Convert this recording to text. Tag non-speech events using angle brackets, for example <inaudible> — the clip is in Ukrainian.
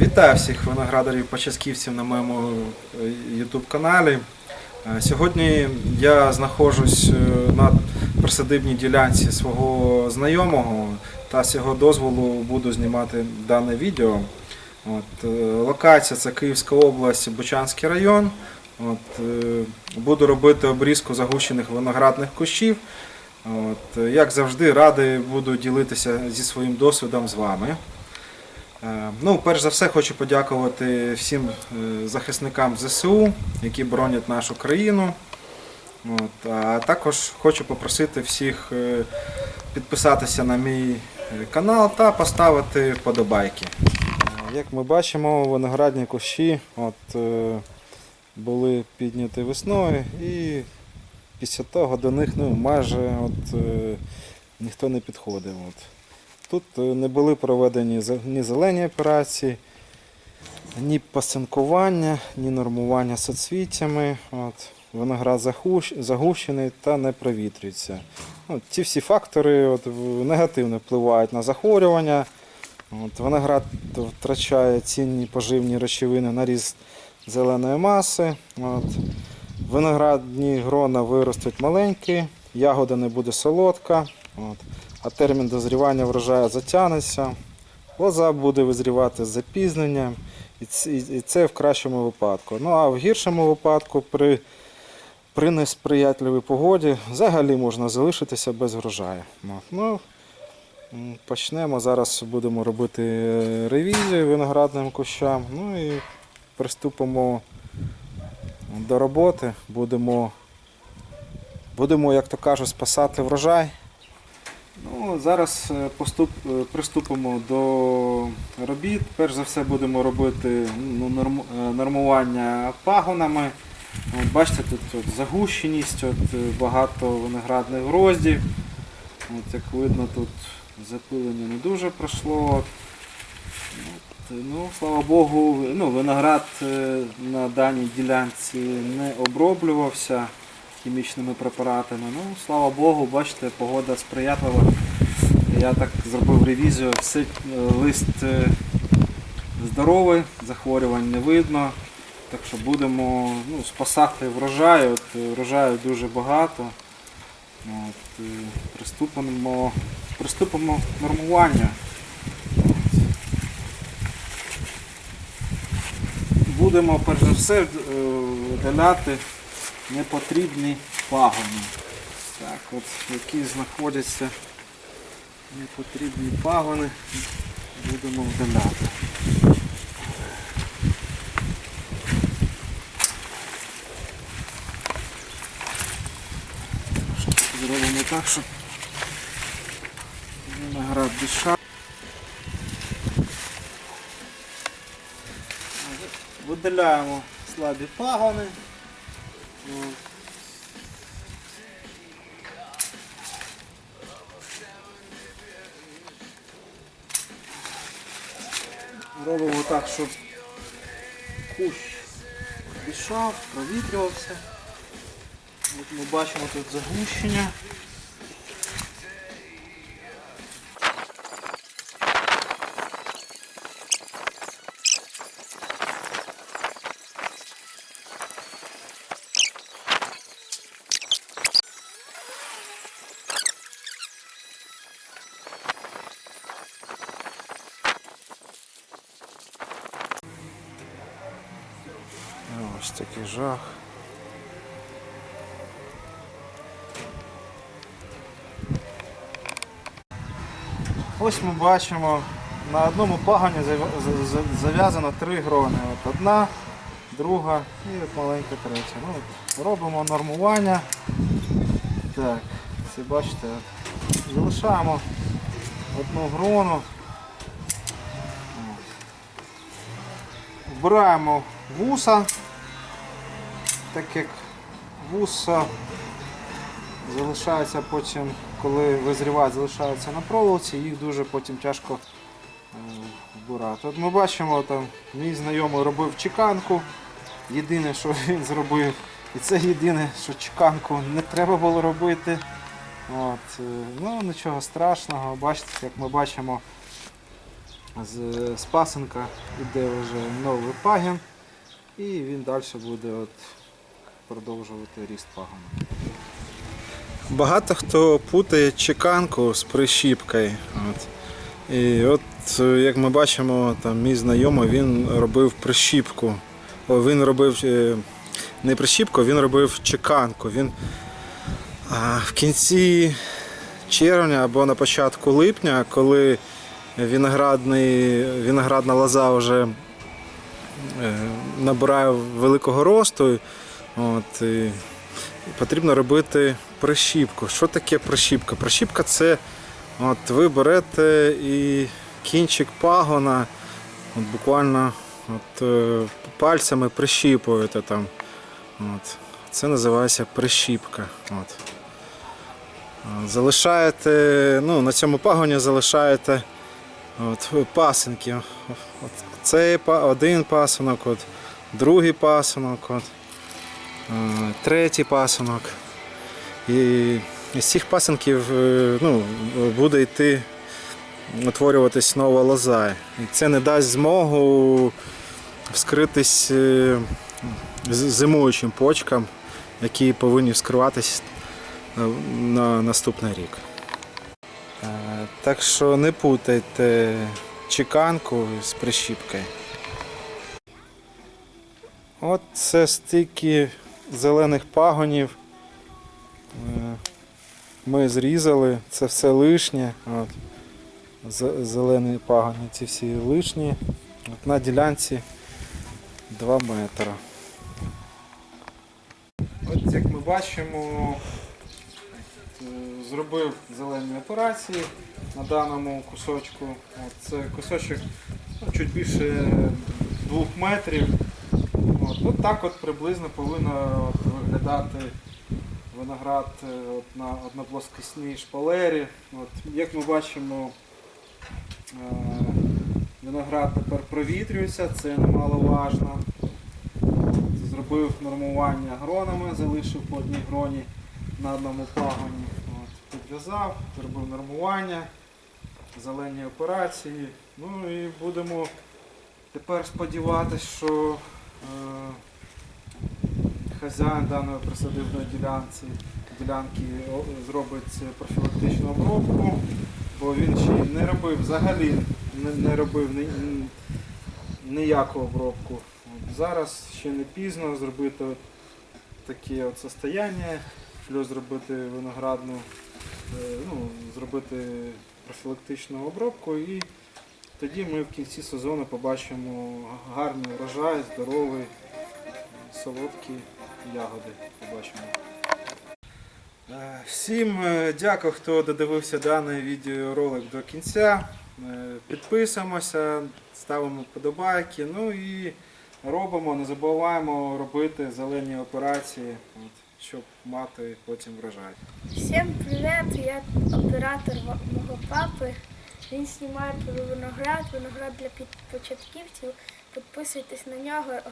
Вітаю всіх виноградарів початківців на моєму е, YouTube каналі. Е, Сьогодні я знаходжусь е, на присадибній ділянці свого знайомого та з його дозволу буду знімати дане відео. От, е, локація це Київська область, Бучанський район. От, е, буду робити обрізку загущених виноградних кущів. От, е, як завжди, радий буду ділитися зі своїм досвідом з вами. Е, Ну, перш за все, хочу подякувати всім е, захисникам ЗСУ, які боронять нашу країну. От, а також хочу попросити всіх е, підписатися на мій канал та поставити вподобайки. Як ми бачимо, виноградні кущі от, були підняті весною і після того до них ну, майже от, ніхто не підходив. От. Тут е, не були проведені ні зелені операції, ні пасинкування, ні нормування соцвіттями. От. Виноград загущений та не провітрюється. От, ці всі фактори от, негативно впливають на захворювання. От, виноград втрачає цінні поживні речовини на ріст зеленої маси. От. Виноградні грона виростуть маленькі, ягода не буде солодка. От а термін дозрівання врожаю затягнеться. Лоза буде визрівати з запізненням, і це в кращому випадку. Ну а в гіршому випадку, при, при несприятливій погоді, взагалі можна залишитися без врожаю. Ну, почнемо. Зараз будемо робити е, ревізію виноградним кущам. Ну і приступимо до роботи. Будемо, будемо, як то кажуть, спасати врожай. Ну, зараз е, поступ, е, приступимо до робіт. Перш за все будемо робити ну, норм, е, нормування пагонами. Бачите, тут от, загущеність, от, багато виноградних гроздів. От, як видно, тут запилення не дуже пройшло. От, ну, слава Богу, ну, виноград на даній ділянці не оброблювався хімічними препаратами. Ну, слава Богу, бачите, погода сприятлива. Я так зробив ревізію, все, е, лист е, здоровий, захворювань не видно. Так що будемо ну, спасати врожай. От, е, врожаю дуже багато. От, приступимо, приступимо до нормування. Будемо перш за все видаляти непотрібні пагони. Так, от, які знаходяться непотрібні пагони, будемо видаляти. Зробимо так, щоб виноград дишав. Видаляємо слабі пагони. Робимо так, щоб кущ дишав, провітрювався. От ми бачимо тут загущення. Ось такий жах. Ось ми бачимо, на одному за- зав'язано три грони. От одна, друга і маленька третя. Ну, от робимо нормування. Так, всі бачите, залишаємо одну грону. Вбираємо вуса, так як вуса залишаються потім, коли визрівають, залишаються на проволоці, їх дуже потім тяжко е, вбирати. От ми бачимо, там мій знайомий робив чеканку. Єдине, що <laughs> він зробив, і це єдине, що чеканку не треба було робити. От, е, ну нічого страшного, бачите, як ми бачимо, з, з пасенка іде вже новий пагін, і він далі буде от продовжувати ріст пагону. Багато хто путає чеканку з прищіпкою. От. І от, е, як ми бачимо, там мій знайомий він робив прищіпку. О, він робив е, не прищіпку, він робив чеканку. Він а, в кінці червня або на початку липня, коли виноградний, виноградна лоза вже е, набирає великого росту, от, і потрібно робити прищіпку. Що таке прищіпка? Прищіпка це от, ви берете і кінчик пагона, от, буквально от, е, пальцями прищіпуєте там. От. Це називається прищіпка. От. Залишаєте, ну, на цьому пагоні залишаєте от, пасинки. От, цей один пасинок, от, другий пасинок, от, третій пасинок. І з цих пасинків е, ну, буде йти утворюватись нова лоза. І це не дасть змогу вскритись е, зимуючим почкам, які повинні вскриватись е, на наступний рік. Е, Так що не путайте чеканку з прищіпкою. От це стільки зелених пагонів. Е, Ми зрізали, це все лишнє. От. Зелені пагони, ці всі лишні. От на ділянці 2 метри. От як ми бачимо, е, зробив зелені операції на даному кусочку. От це кусочок ну, чуть більше 2 метрів. От, от так от приблизно повинно от виглядати виноград е, от на одноплоскосній шпалері. От, як ми бачимо, е, виноград тепер провітрюється, це немаловажно. Зробив нормування гронами, залишив по одній гроні на одному пагоні. От, підв'язав, зробив нормування, зелені операції. Ну і будемо тепер сподіватися, що хазяїн даної присадибної ділянці, ділянки зробить профілактичну обробку, бо він ще не робив взагалі не, робив ні, ні- ніяку обробку. Зараз ще не пізно зробити таке от состояння, плюс зробити виноградну, е, ну, зробити профілактичну обробку і тоді ми в кінці сезону побачимо гарний урожай, здоровий, солодкі ягоди побачимо. Е, Всім е, дякую, хто додивився даний відеоролик до кінця. Е, Підписуємося, ставимо подобайки. Ну і робимо, не забуваємо робити зелені операції, от, щоб мати потім врожай. Всем привет, я оператор мого папи. Він знімає про виноград, виноград для початківців. Підписуйтесь на нього.